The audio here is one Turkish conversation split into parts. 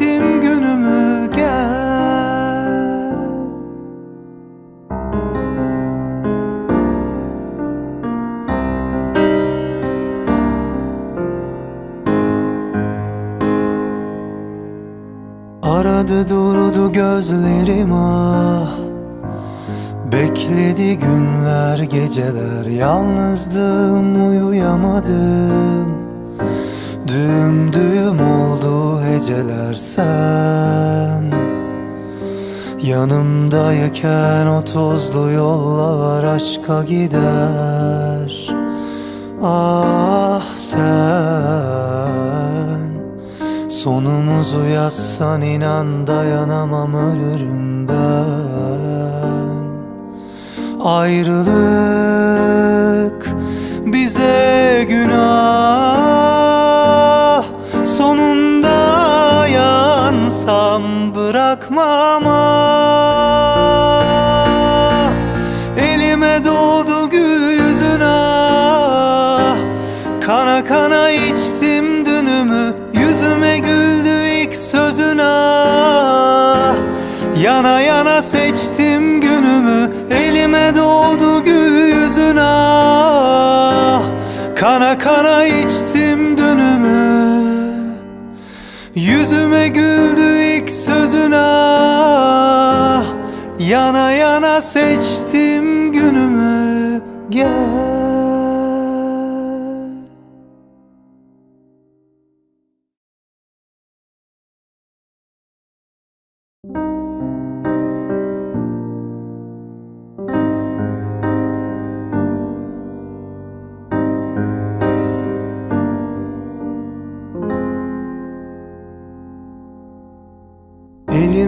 seçtim günümü gel. Aradı durdu gözlerim ah. Bekledi günler geceler. Yalnızdım uyuyamadım Düğüm düğüm oldu heceler sen. Yanımdayken o tozlu yollar aşka gider. Ah sen. Sonumuzu yazsan inan dayanamam ölürüm ben. Ayrılık bize yansam bırakmam ah. Elime doğdu gül yüzün ah. Kana kana içtim dünümü Yüzüme güldü ilk sözün ah. Yana yana seçtim günümü Elime doğdu gül yüzün ah. Kana kana içtim dünümü Yüzüme güldü ilk sözün ah Yana yana seçtim günümü. Gel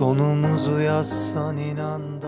Sonumuzu yazsan inan